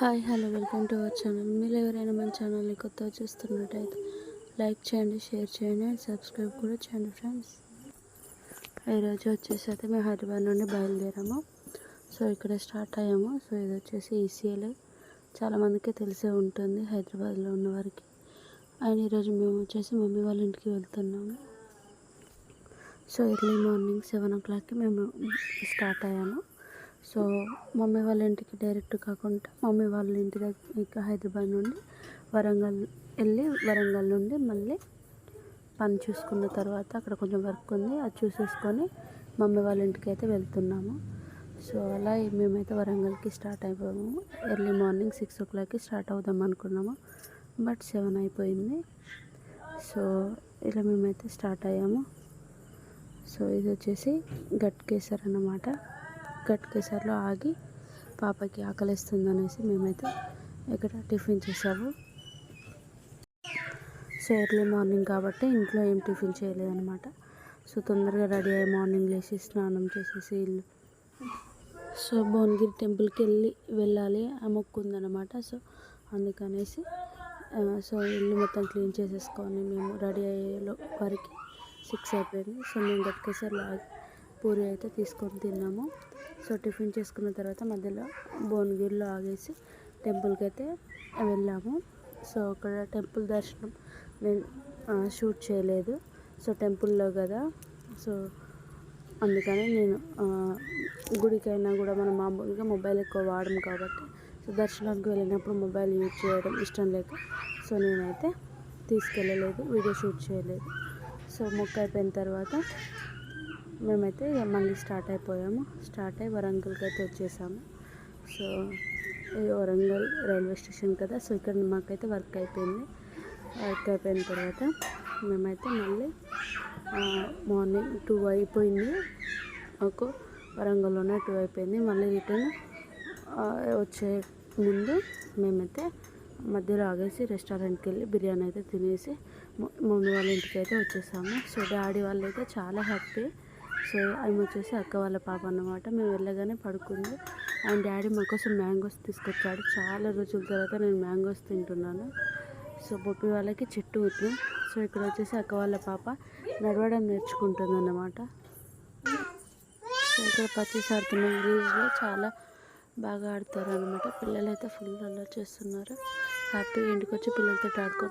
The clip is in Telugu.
Hi hello welcome to our channel. మీరు ఎవరైనా మన ఛానల్ని కొత్తగా చూస్తున్నట్టయితే లైక్ చేయండి షేర్ చేయండి అండ్ సబ్స్క్రైబ్ కూడా చేయండి ఫ్రెండ్స్. ఈరోజు వచ్చేసి అయితే మేము హైదరాబాద్ నుండి బయలుదేరాము. సో ఇక్కడ స్టార్ట్ అయ్యాము. సో ఇది వచ్చేసి ఈసీఎల్ చాలామందికి తెలిసే ఉంటుంది హైదరాబాద్లో ఉన్న వారికి. అండ్ ఈరోజు మేము వచ్చేసి మమ్మీ వాళ్ళ ఇంటికి వెళ్తున్నాము. సో ఎర్లీ మార్నింగ్ సెవెన్ ఓ క్లాక్కి మేము స్టార్ట్ అయ్యాము. సో మమ్మీ వాళ్ళ ఇంటికి డైరెక్ట్ కాకుండా మమ్మీ వాళ్ళ ఇంటి దగ్గర ఇంకా హైదరాబాద్ నుండి వరంగల్ వెళ్ళి వరంగల్ నుండి మళ్ళీ పని చూసుకున్న తర్వాత అక్కడ కొంచెం వర్క్ ఉంది అది చూసేసుకొని మమ్మీ వాళ్ళ ఇంటికి అయితే వెళ్తున్నాము. సో అలా మేమైతే వరంగల్కి స్టార్ట్ అయిపోయాము. ఎర్లీ మార్నింగ్ సిక్స్ ఓ క్లాక్కి స్టార్ట్ అవుదాం అనుకున్నాము. బట్ సెవెన్ అయిపోయింది. సో ఇలా మేమైతే స్టార్ట్ అయ్యాము. సో ఇది వచ్చేసి గట్కేసర్ అన్నమాట. గట్కేసర్లో ఆగి పాపకి ఆకలిస్తుంది అనేసి మేమైతే ఇక్కడ టిఫిన్ చేసాము. సో ఎర్లీ మార్నింగ్ కాబట్టి ఇంట్లో ఏం టిఫిన్ చేయలేదన్నమాట. సో తొందరగా రెడీ అయ్యి మార్నింగ్ లేచి స్నానం చేసేసి ఇల్లు. సో భువనగిరి టెంపుల్కి వెళ్ళి వెళ్ళాలి. ఆ మొక్కు సో అందుకనేసి సో ఇల్లు మొత్తం క్లీన్ చేసేసుకొని మేము రెడీ అయ్యే వరకు సిక్స్ అయిపోయింది. సో మేము గట్కేసర్లో పూరి అయితే తీసుకొని తిన్నాము. సో టిఫిన్ చేసుకున్న తర్వాత మధ్యలో భువనగిరిలో ఆగేసి టెంపుల్కి అయితే వెళ్ళాము. సో అక్కడ టెంపుల్ దర్శనం నేను షూట్ చేయలేదు. సో టెంపుల్లో కదా. సో అందుకని నేను గుడికైనా కూడా మనం మామూలుగా మొబైల్ ఎక్కువ వాడము కాబట్టి సో దర్శనానికి వెళ్ళినప్పుడు మొబైల్ యూజ్ చేయడం ఇష్టం లేక సో నేనైతే తీసుకెళ్ళలేదు వీడియో షూట్ చేయలేదు. సో మొక్క అయిపోయిన తర్వాత మేమైతే మళ్ళీ స్టార్ట్ అయిపోయాము. స్టార్ట్ అయ్యి వరంగల్కి అయితే వచ్చేసాము. సో ఇది వరంగల్ రైల్వే స్టేషన్ కదా సో ఇక్కడ మాకైతే వర్క్ అయిపోయింది. వర్క్ అయిపోయిన తర్వాత మేమైతే మళ్ళీ మార్నింగ్ టూ అయిపోయింది. ఒక వరంగల్లోనే టూ అయిపోయింది. మళ్ళీ రిటర్న్ వచ్చే ముందు మేమైతే మధ్యలో ఆగేసి రెస్టారెంట్కి వెళ్ళి బిర్యానీ అయితే తినేసి మమ్మీ వాళ్ళ ఇంటికి అయితే వచ్చేసాము. సో డాడీ వాళ్ళు అయితే చాలా హ్యాపీ. సో ఆమె వచ్చేసి అక్క వాళ్ళ పాప అన్నమాట. మేము వెళ్ళగానే పడుకుంది. అండ్ డాడీ మా కోసం మ్యాంగోస్ తీసుకొచ్చాడు. చాలా రోజుల తర్వాత నేను మ్యాంగోస్ తింటున్నాను. సో బొప్పి వాళ్ళకి చెట్టు ఉంది. సో ఇక్కడ వచ్చేసి అక్క వాళ్ళ పాప నడవడం నేర్చుకుంటుంది అన్నమాట సో ఇక్కడ పచ్చి ఆడుతున్న విలేజ్లో చాలా బాగా ఆడతారు అనమాట పిల్లలు అయితే ఫుల్ అలా చేస్తున్నారు. హ్యాపీగా ఇంటికి వచ్చి పిల్లలతో ఆడుకో